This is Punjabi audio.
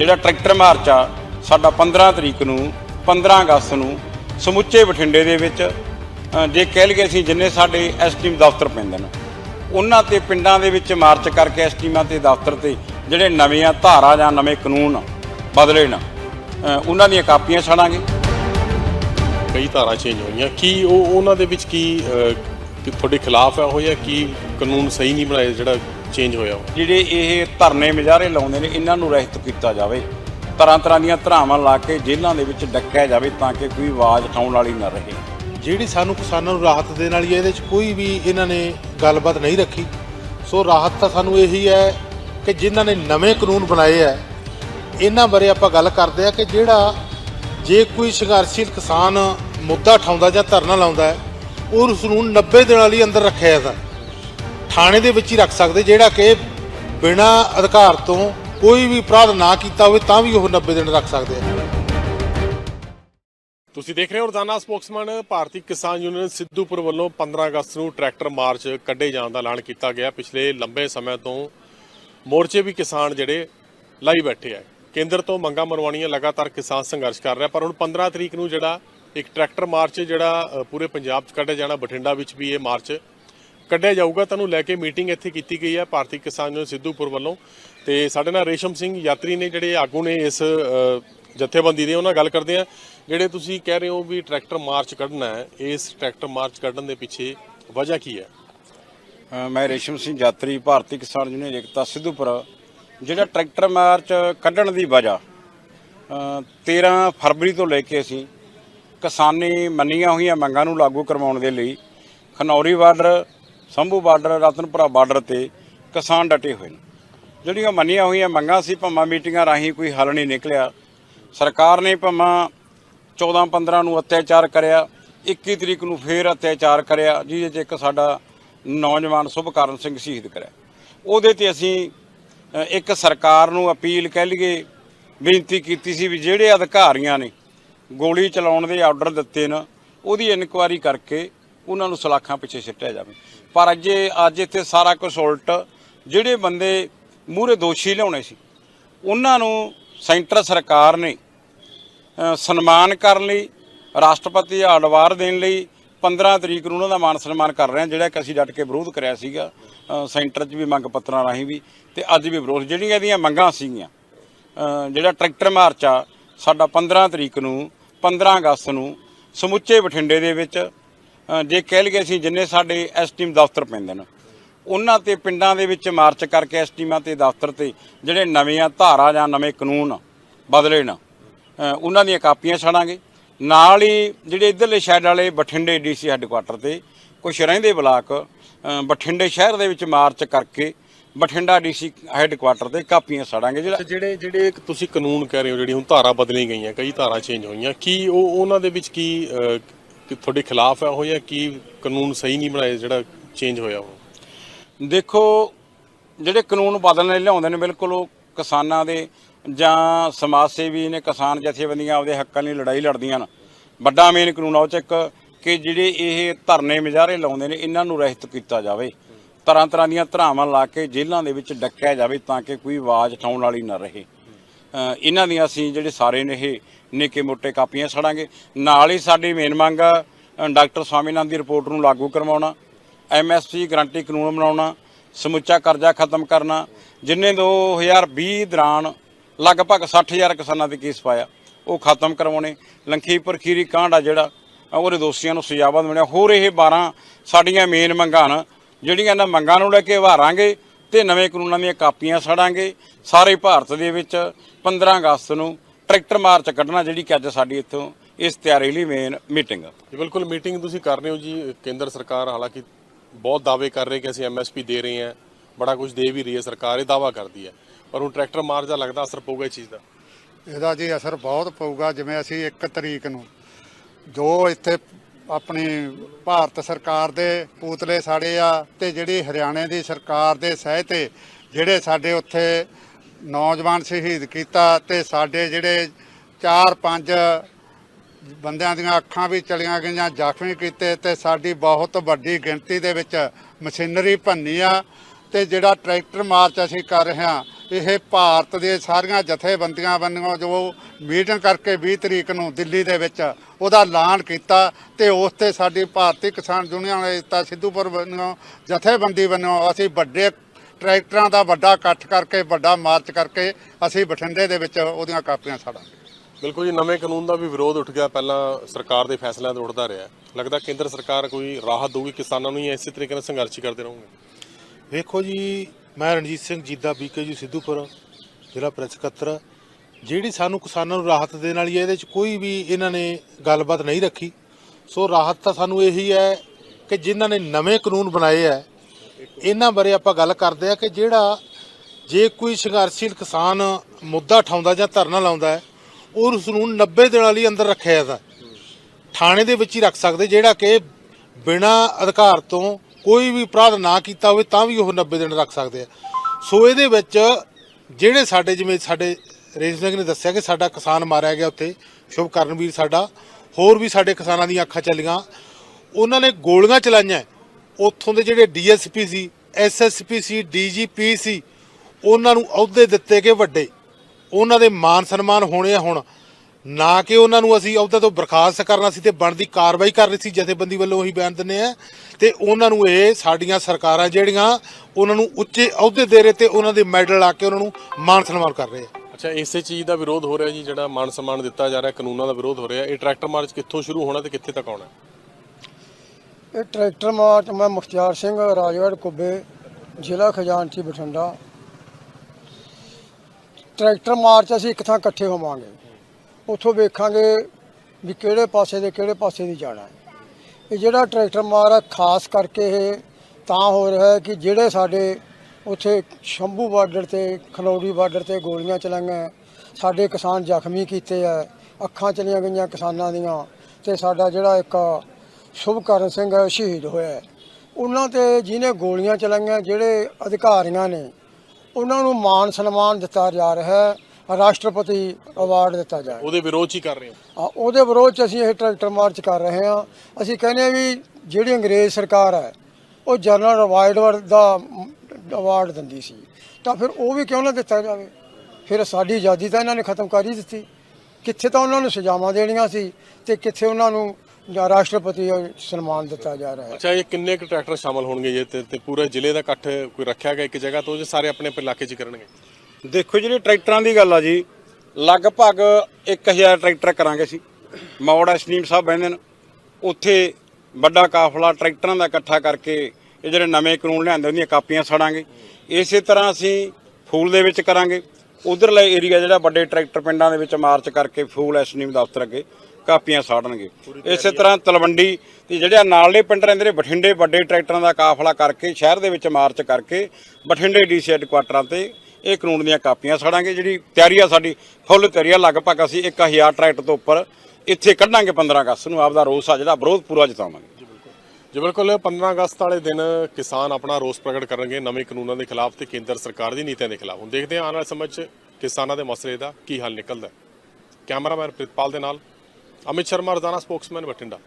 ਜਿਹੜਾ ਟਰੈਕਟਰ ਮਾਰਚ ਆ, ਸਾਡਾ 15 ਤਰੀਕ ਨੂੰ 15 ਅਗਸਤ ਨੂੰ, ਸਮੁੱਚੇ ਬਠਿੰਡੇ ਦੇ ਵਿੱਚ ਜੇ ਕਹਿ ਲਈਏ ਅਸੀਂ ਜਿੰਨੇ ਸਾਡੇ ਐਸਟੀਮ ਦਫ਼ਤਰ ਪੈਂਦੇ ਨੇ, ਉਹਨਾਂ ਤੇ ਪਿੰਡਾਂ ਦੇ ਵਿੱਚ ਮਾਰਚ ਕਰਕੇ ਐਸਟੀਮਾਂ ਤੇ ਦਫ਼ਤਰ ਤੇ ਜਿਹੜੇ ਨਵੀਆਂ ਧਾਰਾ ਜਾਂ ਨਵੇਂ ਕਾਨੂੰਨ ਬਦਲੇ ਨਾ ਉਹਨਾਂ ਦੀਆਂ ਕਾਪੀਆਂ ਛਾੜਾਂਗੇ ਕਈ ਧਾਰਾ ਚੇਂਜ ਹੋਈਆਂ। ਕੀ ਉਹ ਉਹਨਾਂ ਦੇ ਵਿੱਚ ਕੀ ਤੁਹਾਡੇ ਖਿਲਾਫ ਹੈ ਉਹ ਜਾਂ ਕੀ ਕਾਨੂੰਨ ਸਹੀ ਨਹੀਂ ਬਣਾਏ ਜਿਹੜਾ ਚੇਂਜ ਹੋਇਆ ਜਿਹੜੇ ਇਹ ਧਰਨੇ ਮੁਜ਼ਾਹਰੇ ਲਾਉਂਦੇ ਨੇ ਇਹਨਾਂ ਨੂੰ ਰਹਿਤ ਕੀਤਾ ਜਾਵੇ। ਤਰ੍ਹਾਂ ਤਰ੍ਹਾਂ ਦੀਆਂ ਧਰਾਵਾਂ ਲਾ ਕੇ ਜੇਲ੍ਹਾਂ ਦੇ ਵਿੱਚ ਡੱਕਿਆ ਜਾਵੇ ਤਾਂ ਕਿ ਕੋਈ ਆਵਾਜ਼ ਉਠਾਉਣ ਵਾਲੀ ਨਾ ਰਹੇ। ਜਿਹੜੀ ਸਾਨੂੰ ਕਿਸਾਨਾਂ ਨੂੰ ਰਾਹਤ ਦੇਣ ਵਾਲੀ ਹੈ ਇਹਦੇ 'ਚ ਕੋਈ ਵੀ ਇਹਨਾਂ ਨੇ ਗੱਲਬਾਤ ਨਹੀਂ ਰੱਖੀ। ਸੋ ਰਾਹਤ ਤਾਂ ਸਾਨੂੰ ਇਹੀ ਹੈ ਕਿ ਜਿਨ੍ਹਾਂ ਨੇ ਨਵੇਂ ਕਾਨੂੰਨ ਬਣਾਏ ਹੈ ਇਹਨਾਂ ਬਾਰੇ ਆਪਾਂ ਗੱਲ ਕਰਦੇ ਆ ਕਿ ਜਿਹੜਾ ਜੇ ਕੋਈ ਸੰਘਰਸ਼ੀਲ ਕਿਸਾਨ ਮੁੱਦਾ ਉਠਾਉਂਦਾ ਜਾਂ ਧਰਨਾ ਲਾਉਂਦਾ ਹੈ ਉਹ ਉਸ ਨੂੰ 90 ਦਿਨਾਂ ਲਈ ਅੰਦਰ ਰੱਖਿਆ ਜਾਂਦਾ ਥਾਣੇ ਦੇ ਵਿੱਚ ਹੀ ਰੱਖ ਸਕਦੇ, ਜਿਹੜਾ ਕਿ ਬਿਨਾਂ ਅਧਿਕਾਰ ਤੋਂ ਕੋਈ ਵੀ ਅਪਰਾਧ ਨਾ ਕੀਤਾ ਹੋਵੇ, ਤਾਂ ਵੀ ਉਹ 90 ਦਿਨ ਰੱਖ ਸਕਦੇ ਆ। ਤੁਸੀਂ ਦੇਖ ਰਹੇ ਹੋ ਰੋਜ਼ਾਨਾ ਸਪੋਕਸਮੈਨ, ਭਾਰਤੀ ਕਿਸਾਨ ਯੂਨੀਅਨ ਸਿੱਧੂਪੁਰ ਵੱਲੋਂ 15 ਅਗਸਤ ਨੂੰ ਟਰੈਕਟਰ ਮਾਰਚ ਕੱਢੇ ਜਾਣ ਦਾ ਐਲਾਨ ਕੀਤਾ ਗਿਆ। ਪਿਛਲੇ ਲੰਬੇ ਸਮੇਂ ਤੋਂ ਮੋਰਚੇ ਵੀ ਕਿਸਾਨ ਜਿਹੜੇ ਲਾਈ ਬੈਠੇ ਆ। ਕੇਂਦਰ ਤੋਂ ਮੰਗਾਂ ਮਨਵਾਉਣੀਆਂ ਲਗਾਤਾਰ ਕਿਸਾਨ ਸੰਘਰਸ਼ ਕਰ ਰਿਹਾ, ਪਰ ਹੁਣ 15 ਤਰੀਕ ਨੂੰ ਜਿਹੜਾ ਇੱਕ ਟਰੈਕਟਰ ਮਾਰਚ ਜਿਹੜਾ ਪੂਰੇ ਪੰਜਾਬ 'ਚ ਕੱਢਿਆ ਜਾਣਾ, ਬਠਿੰਡਾ ਵਿੱਚ ਵੀ ਇਹ ਮਾਰਚ ਕੱਢਿਆ ਜਾਊਗਾ। ਤੁਹਾਨੂੰ ਲੈ ਕੇ ਮੀਟਿੰਗ ਇੱਥੇ ਕੀਤੀ ਗਈ ਹੈ ਭਾਰਤੀ ਕਿਸਾਨ ਯੂਨੀਅਨ ਸਿੱਧੂਪੁਰ ਵੱਲੋਂ। ਤੇ ਸਾਡੇ ਨਾਲ ਰੇਸ਼ਮ ਸਿੰਘ ਯਾਤਰੀ ਨੇ ਜਿਹੜੇ ਆਗੂ ਨੇ ਇਸ ਜਥੇਬੰਦੀ ਦੇ ਉਹਨਾਂ ਨਾਲ ਗੱਲ ਕਰਦੇ ਆ ਜਿਹੜੇ ਤੁਸੀਂ ਕਹਿ ਰਹੇ ਹੋ ਵੀ ਟਰੈਕਟਰ ਮਾਰਚ ਕੱਢਣਾ ਹੈ ਇਸ ਟਰੈਕਟਰ ਮਾਰਚ ਕੱਢਣ ਦੇ ਪਿੱਛੇ ਵਜ੍ਹਾ ਕੀ ਹੈ? ਮੈਂ ਰੇਸ਼ਮ ਸਿੰਘ ਯਾਤਰੀ ਭਾਰਤੀ ਕਿਸਾਨ ਯੂਨੀਅਨ ਏਕਤਾ ਸਿੱਧੂਪੁਰ। ਜਿਹੜਾ ਟਰੈਕਟਰ ਮਾਰਚ ਕੱਢਣ ਦੀ ਵਜ੍ਹਾ ਅ, 13 ਫਰਵਰੀ ਤੋਂ ਲੈ ਕੇ ਅਸੀਂ ਕਿਸਾਨੀ ਮੰਨੀਆਂ ਹੋਈਆਂ ਮੰਗਾਂ ਨੂੰ ਲਾਗੂ ਕਰਵਾਉਣ ਦੇ ਲਈ Khanauri border Shambhu border, Ratanpura border ਤੇ ਕਿਸਾਨ ਡਟੇ ਹੋਏ ਨੇ। ਜਿਹੜੀਆਂ ਮੰਨੀਆਂ ਹੋਈਆਂ ਮੰਗਾਂ ਸੀ ਭਾਵੇਂ ਮੀਟਿੰਗਾਂ ਰਾਹੀਂ ਕੋਈ ਹੱਲ ਨਹੀਂ ਨਿਕਲਿਆ। ਸਰਕਾਰ ਨੇ ਭਾਵੇਂ 14 15 ਨੂੰ ਅਤਿਆਚਾਰ ਕਰਿਆ 21 ਤਰੀਕ ਨੂੰ ਫੇਰ ਅਤਿਆਚਾਰ ਕਰਿਆ, ਜਿਹਦੇ 'ਚ ਇੱਕ ਸਾਡਾ ਨੌਜਵਾਨ ਸੁਭਕਰਨ ਸਿੰਘ ਸ਼ਹੀਦ ਕਰਿਆ। ਉਹਦੇ ਤੇ ਅਸੀਂ ਇੱਕ ਸਰਕਾਰ ਨੂੰ ਅਪੀਲ ਕਹਿ ਲਈਏ, ਬੇਨਤੀ ਕੀਤੀ ਸੀ ਵੀ ਜਿਹੜੇ ਅਧਿਕਾਰੀਆਂ ਨੇ ਗੋਲੀ ਚਲਾਉਣ ਦੇ ਆਰਡਰ ਦਿੱਤੇ ਨੇ, ਉਹਦੀ ਇਨਕੁਆਇਰੀ ਕਰਕੇ ਉਹਨਾਂ ਨੂੰ ਸਲਾਖਾਂ ਪਿੱਛੇ ਸਿੱਟਿਆ ਜਾਵੇ। ਪਰ ਅੱਜ ਅੱਜ ਇੱਥੇ ਸਾਰਾ ਕੁਝ ਉਲਟ ਜਿਹੜੇ ਬੰਦੇ ਮੂਹਰੇ ਦੋਸ਼ੀ ਲਿਆਉਣੇ ਸੀ, ਉਹਨਾਂ ਨੂੰ ਸੈਂਟਰ ਸਰਕਾਰ ਨੇ ਸਨਮਾਨ ਕਰਨ ਲਈ, ਰਾਸ਼ਟਰਪਤੀ ਅਵਾਰਡ ਦੇਣ ਲਈ 15 ਤਰੀਕ ਨੂੰ ਉਹਨਾਂ ਦਾ ਮਾਨ ਸਨਮਾਨ ਕਰ ਰਹੇ ਹਾਂ, ਜਿਹੜਾ ਕਿ ਅਸੀਂ ਡਟ ਕੇ ਵਿਰੋਧ ਕਰਿਆ ਸੀਗਾ ਸੈਂਟਰ 'ਚ ਵੀ ਮੰਗ ਪੱਤਰਾਂ ਰਾਹੀਂ ਵੀ ਤੇ ਅੱਜ ਵੀ ਵਿਰੋਧ। ਜਿਹੜੀਆਂ ਇਹਦੀਆਂ ਮੰਗਾਂ ਸੀਗੀਆਂ ਜਿਹੜਾ ਟਰੈਕਟਰ ਮਾਰਚ ਆ, ਸਾਡਾ 15 ਤਰੀਕ ਨੂੰ 15 ਅਗਸਤ ਨੂੰ ਸਮੁੱਚੇ ਬਠਿੰਡੇ ਦੇ ਵਿੱਚ ਜੇ ਕਹਿ ਲਈਏ ਅਸੀਂ ਜਿੰਨੇ ਸਾਡੇ ਐਸਟੀਮ ਦਫ਼ਤਰ ਪੈਂਦੇ ਨੇ, ਉਹਨਾਂ ਤੇ ਪਿੰਡਾਂ ਦੇ ਵਿੱਚ ਮਾਰਚ ਕਰਕੇ ਐਸਟੀਮਾਂ ਤੇ ਦਫ਼ਤਰ ਤੇ ਜਿਹੜੇ ਨਵੀਆਂ ਧਾਰਾ ਜਾਂ ਨਵੇਂ ਕਾਨੂੰਨ ਬਦਲੇ ਨਾ ਉਹਨਾਂ ਦੀਆਂ ਕਾਪੀਆਂ ਛਾੜਾਂਗੇ। ਨਾਲ ਹੀ ਜਿਹੜੇ ਇਧਰਲੇ ਸ਼ੈਡ ਵਾਲੇ ਬਠਿੰਡੇ ਡੀਸੀ ਹੈੱਡਕੁਆਟਰ ਤੇ ਕੁਝ ਰਹਿੰਦੇ ਬਲਾਕ ਬਠਿੰਡੇ ਸ਼ਹਿਰ ਦੇ ਵਿੱਚ ਮਾਰਚ ਕਰਕੇ ਬਠਿੰਡਾ ਡੀਸੀ ਹੈੱਡਕੁਆਟਰ ਤੇ ਕਾਪੀਆਂ ਛਾੜਾਂਗੇ। ਜਿਹੜਾ ਜਿਹੜੇ ਜਿਹੜੇ ਤੁਸੀਂ ਕਾਨੂੰਨ ਕਹਿ ਰਹੇ ਹੋ, ਜਿਹੜੀ ਹੁਣ ਧਾਰਾ ਬਦਲੀ ਗਈਆਂ, ਕਈ ਧਾਰਾ ਚੇਂਜ ਹੋਈਆਂ, ਕੀ ਉਹ, ਉਹਨਾਂ ਦੇ ਵਿੱਚ ਕੀ ਕਿ ਤੁਹਾਡੇ ਖਿਲਾਫ ਹੈ ਉਹ ਜਾਂ ਕੀ ਕਾਨੂੰਨ ਸਹੀ ਨਹੀਂ ਬਣਾਏ ਜਿਹੜਾ ਚੇਂਜ ਹੋਇਆ ਉਹ? ਦੇਖੋ, ਜਿਹੜੇ ਕਾਨੂੰਨ ਬਦਲਣੇ ਲਿਆਉਂਦੇ ਨੇ, ਬਿਲਕੁਲ ਉਹ ਕਿਸਾਨਾਂ ਦੇ ਜਾਂ ਸਮਾਜ ਸੇਵੀ ਨੇ, ਕਿਸਾਨ ਜਥੇਬੰਦੀਆਂ ਆਪਦੇ ਹੱਕਾਂ ਲਈ ਲੜਾਈ ਲੜਦੀਆਂ ਨੇ। ਵੱਡਾ ਮੇਨ ਕਾਨੂੰਨ ਆ ਉਹ ਚ ਇੱਕ ਕਿ ਜਿਹੜੇ ਇਹ ਧਰਨੇ ਮੁਜ਼ਾਹਰੇ ਲਾਉਂਦੇ ਨੇ, ਇਹਨਾਂ ਨੂੰ ਰਹਿਤ ਕੀਤਾ ਜਾਵੇ। ਤਰ੍ਹਾਂ ਤਰ੍ਹਾਂ ਦੀਆਂ ਧਰਾਵਾਂ ਲਾ ਕੇ ਜੇਲ੍ਹਾਂ ਦੇ ਵਿੱਚ ਡੱਕਿਆ ਜਾਵੇ ਤਾਂ ਕਿ ਕੋਈ ਆਵਾਜ਼ ਉਠਾਉਣ ਵਾਲੀ ਨਾ ਰਹੇ। ਇਹਨਾਂ ਦੀਆਂ ਅਸੀਂ ਜਿਹੜੇ ਸਾਰੇ ਨੇ ਇਹ ਨਿੱਕੇ ਮੋਟੇ ਕਾਪੀਆਂ ਛੜਾਂਗੇ ਨਾਲ ਹੀ ਸਾਡੀ ਮੇਨ ਮੰਗ ਡਾਕਟਰ ਸਵਾਮੀਨਾਥਨ ਦੀ ਰਿਪੋਰਟ ਨੂੰ ਲਾਗੂ ਕਰਵਾਉਣਾ ਐਮਐਸਪੀ ਗਰੰਟੀ ਕਾਨੂੰਨ ਬਣਾਉਣਾ, ਸਮੁੱਚਾ ਕਰਜ਼ਾ ਖਤਮ ਕਰਨਾ। ਜਿੰਨੇ 2020 ਦੌਰਾਨ ਲਗਭਗ 60000 ਕਿਸਾਨਾਂ ਤੇ ਕੇਸ ਪਾਇਆ, ਉਹ ਖਤਮ ਕਰਵਾਉਣੇ। ਲੰਖੀਪੁਰ ਖੀਰੀ, ਕਾਂਡ ਆ ਜਿਹੜਾ, ਉਹਦੇ ਦੋਸ਼ੀਆਂ ਨੂੰ ਸਜ਼ਾਵਾ ਮਿਲਿਆ। ਹੋਰ ਇਹ 12 ਸਾਡੀਆਂ ਮੇਨ ਮੰਗਾਂ ਹਨ, ਜਿਹੜੀਆਂ ਇਹਨਾਂ ਮੰਗਾਂ ਨੂੰ ਲੈ ਕੇ ਵਾਰਾਂਗੇ ਤੇ ਨਵੇਂ ਕਾਨੂੰਨਾਂ ਦੀਆਂ ਕਾਪੀਆਂ ਸੜਾਂਗੇ। ਸਾਰੇ ਭਾਰਤ ਦੇ ਵਿੱਚ 15 ਅਗਸਤ ਨੂੰ ਟਰੈਕਟਰ ਮਾਰਚ ਕੱਢਣਾ ਜਿਹੜੀ ਕਿ ਅੱਜ ਸਾਡੀ ਇੱਥੋਂ ਇਸ ਤਿਆਰੀ ਲਈ ਮੇਨ ਮੀਟਿੰਗ ਆ। ਜੀ ਬਿਲਕੁਲ ਮੀਟਿੰਗ ਤੁਸੀਂ ਕਰ ਰਹੇ ਹੋ ਜੀ। ਕੇਂਦਰ ਸਰਕਾਰ ਹਾਲਾਂਕਿ ਬਹੁਤ ਦਾਅਵੇ ਕਰ ਰਹੀ ਕਿ ਅਸੀਂ ਐਮਐਸਪੀ ਦੇ ਰਹੇ ਹਾਂ। ਬੜਾ ਕੁਝ ਦੇ ਵੀ ਰਹੀ ਹੈ ਸਰਕਾਰ ਇਹ ਦਾਵਾ ਕਰਦੀ ਹੈ। ਪਰ ਹੁਣ ਟਰੈਕਟਰ ਮਾਰਚ ਦਾ ਲੱਗਦਾ ਅਸਰ ਪਊਗਾ ਇਸ ਚੀਜ਼ ਦਾ। ਇਹਦਾ ਜੀ ਅਸਰ ਬਹੁਤ ਪਊਗਾ। ਜਿਵੇਂ ਅਸੀਂ 1 ਤਰੀਕ ਨੂੰ ਜੋ ਇੱਥੇ ਆਪਣੀ ਭਾਰਤ ਸਰਕਾਰ ਦੇ ਪੂਤਲੇ ਸਾੜੇ ਆ ਤੇ ਜਿਹੜੀ ਹਰਿਆਣੇ ਦੀ ਸਰਕਾਰ ਦੇ ਸਹਿ ਤੇ ਜਿਹੜੇ ਸਾਡੇ ਉੱਥੇ ਨੌਜਵਾਨ ਸ਼ਹੀਦ ਕੀਤਾ ਤੇ ਸਾਡੇ ਜਿਹੜੇ 4-5 ਬੰਦਿਆਂ ਦੀਆਂ ਅੱਖਾਂ ਵੀ ਚਲੀਆਂ ਗਈਆਂ, ਜ਼ਖਮੀ ਕੀਤੇ ਤੇ ਸਾਡੀ ਬਹੁਤ ਵੱਡੀ ਗਿਣਤੀ ਦੇ ਵਿੱਚ ਮਸ਼ੀਨਰੀ ਭੰਨੀ ਆ ਤੇ ਜਿਹੜਾ ਟਰੈਕਟਰ ਮਾਰਚ ਅਸੀਂ ਕਰ ਰਹੇ ਹਾਂ, ਇਹ ਭਾਰਤ ਦੇ ਸਾਰੀਆਂ ਜਥੇਬੰਦੀਆਂ ਵੱਲੋਂ ਜੋ ਮੀਟਿੰਗ ਕਰਕੇ 20 ਤਰੀਕ ਨੂੰ ਦਿੱਲੀ ਦੇ ਵਿੱਚ ਉਹਦਾ ਐਲਾਨ ਕੀਤਾ ਤੇ ਉਸ ਤੇ ਸਾਡੀ ਭਾਰਤੀ ਕਿਸਾਨ ਯੂਨੀਅਨ ਏਕਤਾ ਸਿੱਧੂਪੁਰ ਵੱਲੋਂ ਜਥੇਬੰਦੀ ਵੱਲੋਂ ਅਸੀਂ ਵੱਡੇ ਟਰੈਕਟਰਾਂ ਦਾ ਵੱਡਾ ਇਕੱਠ ਕਰਕੇ ਵੱਡਾ ਮਾਰਚ ਕਰਕੇ ਅਸੀਂ ਬਠਿੰਡੇ ਦੇ ਵਿੱਚ ਉਹਦੀਆਂ ਕਾਪੀਆਂ ਸਾੜਾਂਗੇ। ਬਿਲਕੁਲ ਜੀ ਨਵੇਂ ਕਾਨੂੰਨ ਦਾ ਵੀ ਵਿਰੋਧ ਉੱਠ ਗਿਆ ਪਹਿਲਾਂ ਸਰਕਾਰ ਦੇ ਫੈਸਲਿਆਂ ਤੋਂ ਉੱਠਦਾ ਰਿਹਾ। ਲੱਗਦਾ ਕੇਂਦਰ ਸਰਕਾਰ ਕੋਈ ਰਾਹਤ ਦੇਊਗੀ ਕਿਸਾਨਾਂ ਨੂੰ ਜਾਂ ਇਸੇ ਤਰੀਕੇ ਨਾਲ ਸੰਘਰਸ਼ ਹੀ ਕਰਦੇ ਰਹੋਗੇ। ਵੇਖੋ ਜੀ ਮੈਂ ਰਣਜੀਤ ਸਿੰਘ ਜੀਦਾ ਬੀਕੇਯੂ ਸਿੱਧੂਪੁਰ ਜ਼ਿਲ੍ਹਾ ਪ੍ਰੈਸ ਸਕੱਤਰ ਜਿਹੜੀ ਸਾਨੂੰ ਕਿਸਾਨਾਂ ਨੂੰ ਰਾਹਤ ਦੇਣ ਵਾਲੀ ਹੈ ਇਹਦੇ 'ਚ ਕੋਈ ਵੀ ਇਹਨਾਂ ਨੇ ਗੱਲਬਾਤ ਨਹੀਂ ਰੱਖੀ। ਸੋ ਰਾਹਤ ਤਾਂ ਸਾਨੂੰ ਇਹੀ ਹੈ ਕਿ ਜਿਨ੍ਹਾਂ ਨੇ ਨਵੇਂ ਕਾਨੂੰਨ ਬਣਾਏ ਹੈ ਇਹਨਾਂ ਬਾਰੇ ਆਪਾਂ ਗੱਲ ਕਰਦੇ ਆ ਕਿ ਜਿਹੜਾ ਜੇ ਕੋਈ ਸੰਘਰਸ਼ੀਲ ਕਿਸਾਨ ਮੁੱਦਾ ਉਠਾਉਂਦਾ ਜਾਂ ਧਰਨਾ ਲਾਉਂਦਾ ਹੈ ਉਹ ਉਸ ਨੂੰ 90 ਦਿਨਾਂ ਲਈ ਅੰਦਰ ਰੱਖਿਆ ਜਾਂਦਾ ਥਾਣੇ ਦੇ ਵਿੱਚ ਹੀ ਰੱਖ ਸਕਦੇ, ਜਿਹੜਾ ਕਿ ਬਿਨਾਂ ਅਧਿਕਾਰ ਤੋਂ ਕੋਈ ਵੀ ਅਪਰਾਧ ਨਾ ਕੀਤਾ ਹੋਵੇ, ਤਾਂ ਵੀ ਉਹ 90 ਦਿਨ ਰੱਖ ਸਕਦੇ ਆ। ਸੋ ਇਹਦੇ ਵਿੱਚ ਜਿਹੜੇ ਸਾਡੇ, ਜਿਵੇਂ ਸਾਡੇ ਰੇਜ ਸਿੰਘ ਨੇ ਦੱਸਿਆ ਕਿ ਸਾਡਾ ਕਿਸਾਨ ਮਾਰਿਆ ਗਿਆ ਉੱਥੇ ਸ਼ੁਭ ਕਰਨਵੀਰ ਸਾਡਾ, ਹੋਰ ਵੀ ਸਾਡੇ ਕਿਸਾਨਾਂ ਦੀਆਂ ਅੱਖਾਂ ਚੱਲੀਆਂ, ਉਹਨਾਂ ਨੇ ਗੋਲੀਆਂ ਚਲਾਈਆਂ। ਉੱਥੋਂ ਦੇ ਜਿਹੜੇ ਡੀਐਸਪੀ ਸੀ ਐਸਐਸਪੀ ਸੀ, ਡੀਜੀਪੀ ਸੀ, ਉਹਨਾਂ ਨੂੰ ਅਹੁਦੇ ਦਿੱਤੇ ਗਏ ਵੱਡੇ। ਉਹਨਾਂ ਦੇ ਮਾਨ ਸਨਮਾਨ ਹੋਣੇ ਆ ਹੁਣ। ਨਾ ਕਿ ਉਹਨਾਂ ਨੂੰ ਅਸੀਂ ਅਹੁਦੇ ਤੋਂ ਬਰਖਾਸਤ ਕਰਨਾ ਸੀ ਤੇ ਬਣਦੀ ਕਾਰਵਾਈ ਕਰ ਰਹੀ ਸੀ, ਜਥੇਬੰਦੀ ਵੱਲੋਂ ਉਹੀ ਬਿਆਨ ਦਿੰਨੇ ਆ। ਤੇ ਉਹਨਾਂ ਨੂੰ ਇਹ ਸਾਡੀਆਂ ਸਰਕਾਰਾਂ ਜਿਹੜੀਆਂ, ਉਹਨਾਂ ਨੂੰ ਉੱਚੇ ਅਹੁਦੇ ਦੇ ਰਹੇ ਤੇ ਉਹਨਾਂ ਦੇ ਮੈਡਲ ਲਾ ਕੇ ਉਹਨਾਂ ਨੂੰ ਮਾਨ ਸਨਮਾਨ ਕਰ ਰਹੇ ਆ। ਅੱਛਾ, ਇਸੇ ਚੀਜ਼ ਦਾ ਵਿਰੋਧ ਹੋ ਰਿਹਾ ਜੀ, ਜਿਹੜਾ ਮਾਨ ਸਨਮਾਨ ਦਿੱਤਾ ਜਾ ਰਿਹਾ, ਕਾਨੂੰਨਾਂ ਦਾ ਵਿਰੋਧ ਹੋ ਰਿਹਾ। ਇਹ ਟਰੈਕਟਰ ਮਾਰਚ ਕਿੱਥੋਂ ਸ਼ੁਰੂ ਹੋਣਾ ਤੇ ਕਿੱਥੇ ਤੱਕ ਆਉਣਾ? ਇਹ ਟਰੈਕਟਰ ਮਾਰਚ ਮੈਂ ਮੁਖਤਿਆਰ ਸਿੰਘ ਰਾਜਗੜ੍ਹ ਕੁੱਬੇ, ਜ਼ਿਲ੍ਹਾ ਖਜ਼ਾਨਚੀ, ਬਠਿੰਡਾ। ਟਰੈਕਟਰ ਮਾਰਚ ਅਸੀਂ ਇੱਕ ਥਾਂ ਇਕੱਠੇ ਹੋਵਾਂਗੇ। ਉੱਥੋਂ ਵੇਖਾਂਗੇ ਵੀ ਕਿਹੜੇ ਪਾਸੇ ਦੇ, ਕਿਹੜੇ ਪਾਸੇ ਦੀ ਜਾਣਾ ਹੈ। ਇਹ ਜਿਹੜਾ ਟਰੈਕਟਰ ਮਾਰ ਹੈ, ਖਾਸ ਕਰਕੇ ਇਹ ਤਾਂ ਹੋ ਰਿਹਾ ਹੈ ਕਿ ਜਿਹੜੇ ਸਾਡੇ ਉੱਥੇ ਸ਼ੰਭੂ ਬਾਰਡਰ ਤੇ, ਖਨੌਰੀ ਬਾਰਡਰ ਤੇ ਗੋਲੀਆਂ ਚਲਾਈਆਂ ਸਾਡੇ ਕਿਸਾਨ ਜ਼ਖਮੀ ਕੀਤੇ ਆ ਅੱਖਾਂ ਚਲੀਆਂ ਗਈਆਂ ਕਿਸਾਨਾਂ ਦੀਆਂ, ਤੇ ਸਾਡਾ ਜਿਹੜਾ ਇੱਕ ਸ਼ੁਭਕਰਨ ਸਿੰਘ ਸ਼ਹੀਦ ਹੋਇਆ। ਉਹਨਾਂ ਤੇ ਜਿਹਨੇ ਗੋਲੀਆਂ ਚਲਾਈਆਂ ਜਿਹੜੇ ਅਧਿਕਾਰੀਆਂ ਨੇ ਉਹਨਾਂ ਨੂੰ ਮਾਨ ਸਨਮਾਨ ਦਿੱਤਾ ਜਾ ਰਿਹਾ ਹੈ। ਰਾਸ਼ਟਰਪਤੀ ਅਵਾਰਡ ਦਿੱਤਾ ਜਾ ਰਿਹਾ ਉਹਦੇ ਵਿਰੋਧ 'ਚ ਹੀ ਕਰ ਰਹੇ ਹੋ? ਆ, ਉਹਦੇ ਵਿਰੋਧ ਚ ਅਸੀਂ ਇਹ ਟਰੈਕਟਰ ਮਾਰਚ ਕਰ ਰਹੇ ਹਾਂ। ਅਸੀਂ ਕਹਿੰਦੇ ਹਾਂ ਵੀ ਜਿਹੜੀ ਅੰਗਰੇਜ਼ ਸਰਕਾਰ ਹੈ ਉਹ ਜਨਰਲ ਰਵਾਇਡਵਰ ਦਾ ਅਵਾਰਡ ਦਿੰਦੀ ਸੀ। ਤਾਂ ਫਿਰ ਉਹ ਵੀ ਕਿਉਂ ਨਾ ਦਿੱਤਾ ਜਾਵੇ? ਫਿਰ ਸਾਡੀ ਆਜ਼ਾਦੀ ਤਾਂ ਇਹਨਾਂ ਨੇ ਖਤਮ ਕਰ ਹੀ ਦਿੱਤੀ। ਕਿੱਥੇ ਤਾਂ ਉਹਨਾਂ ਨੂੰ ਸਜ਼ਾਵਾਂ ਦੇਣੀਆਂ ਸੀ ਤੇ ਕਿੱਥੇ ਉਹਨਾਂ ਨੂੰ ਜਾਂ ਰਾਸ਼ਟਰਪਤੀ ਸਨਮਾਨ ਦਿੱਤਾ ਜਾ ਰਿਹਾ ਹੈ। ਅੱਛਾ ਇਹ ਕਿੰਨੇ ਕੁ ਟਰੈਕਟਰ ਸ਼ਾਮਲ ਹੋਣਗੇ ਜੇ ਤੇ ਤੇ ਪੂਰੇ ਜ਼ਿਲ੍ਹੇ ਦਾ ਇਕੱਠ ਕੋਈ ਰੱਖਿਆ ਗਿਆ ਇੱਕ ਜਗ੍ਹਾ ਤੋਂ ਜੇ ਸਾਰੇ ਆਪਣੇ ਆਪਣੇ ਇਲਾਕੇ 'ਚ ਹੀ ਕਰਨਗੇ? ਦੇਖੋ ਜਿਹੜੇ ਟਰੈਕਟਰਾਂ ਦੀ ਗੱਲ ਆ ਜੀ ਲਗਭਗ 1000 ਟਰੈਕਟਰ ਕਰਾਂਗੇ ਸੀ ਮੌੜ ਐਸਨੀਮ ਸਾਹਿਬ ਬਹਿੰਦੇ ਨੇ ਉੱਥੇ ਵੱਡਾ ਕਾਫਲਾ ਟਰੈਕਟਰਾਂ ਦਾ ਇਕੱਠਾ ਕਰਕੇ ਇਹ ਜਿਹੜੇ ਨਵੇਂ ਕਾਨੂੰਨ ਲਿਆਂਦੇ ਉਹਦੀਆਂ ਕਾਪੀਆਂ ਸਾੜਾਂਗੇ। ਇਸੇ ਤਰ੍ਹਾਂ ਅਸੀਂ ਫੂਲ ਦੇ ਵਿੱਚ ਕਰਾਂਗੇ। ਉਧਰਲੇ ਏਰੀਆ ਜਿਹੜਾ ਵੱਡੇ ਟਰੈਕਟਰ ਪਿੰਡਾਂ ਦੇ ਵਿੱਚ ਮਾਰਚ ਕਰਕੇ ਫੂਲ ਐਸਨੀਮ ਦਫ਼ਤਰ ਅੱਗੇ ਕਾਪੀਆਂ ਸਾੜਨਗੇ। ਇਸੇ ਤਰ੍ਹਾਂ ਤਲਵੰਡੀ ਤੇ ਜਿਹੜੇ ਨਾਲਦੇ ਪਿੰਡ ਰਹਿੰਦੇ ਨੇ ਬਠਿੰਡੇ ਵੱਡੇ ਟਰੈਕਟਰਾਂ ਦਾ ਕਾਫਲਾ ਕਰਕੇ ਸ਼ਹਿਰ ਦੇ ਵਿੱਚ ਮਾਰਚ ਕਰਕੇ ਬਠਿੰਡੇ ਡੀਸੀ ਹੈੱਡਕੁਆਟਰਾਂ ਤੇ ਇਹ ਕਾਨੂੰਨ ਦੀਆਂ ਕਾਪੀਆਂ ਸਾੜਾਂਗੇ ਜਿਹੜੀ ਤਿਆਰੀ ਆ ਸਾਡੀ ਫੁੱਲ ਤਿਆਰੀ ਆ ਲਗਭਗ ਅਸੀਂ 1000 ਟਰੈਕਟਰ ਤੋਂ ਉੱਪਰ ਇੱਥੇ ਕੱਢਾਂਗੇ 15 ਅਗਸਤ ਨੂੰ। ਆਪਦਾ ਰੋਸ ਆ ਜਿਹੜਾ ਵਿਰੋਧ ਪੂਰਾ ਜਤਾਵਾਂਗੇ। ਜੀ ਬਿਲਕੁਲ। 15 ਅਗਸਤ ਵਾਲੇ ਦਿਨ ਕਿਸਾਨ ਆਪਣਾ ਰੋਸ ਪ੍ਰਗਟ ਕਰਨਗੇ ਨਵੇਂ ਕਾਨੂੰਨਾਂ ਦੇ ਖਿਲਾਫ ਤੇ ਕੇਂਦਰ ਸਰਕਾਰ ਦੀ ਨੀਤੀਆਂ ਦੇ ਖਿਲਾਫ। ਹੁਣ ਦੇਖਦੇ ਹਾਂ ਆਉਣ ਵਾਲੇ ਸਮੇਂ 'ਚ ਕਿਸਾਨਾਂ ਦੇ ਮਸਲੇ ਦਾ ਕੀ ਹੱਲ ਨਿਕਲਦਾ ਕੈਮਰਾਮੈਨ ਪ੍ਰਿਤਪਾਲ ਦੇ ਨਾਲ ਅਮਿਤ ਸ਼ਰਮਾ ਰਜ਼ਾਨਾ ਸਪੋਕਸਮੈਨ ਬਠਿੰਡਾ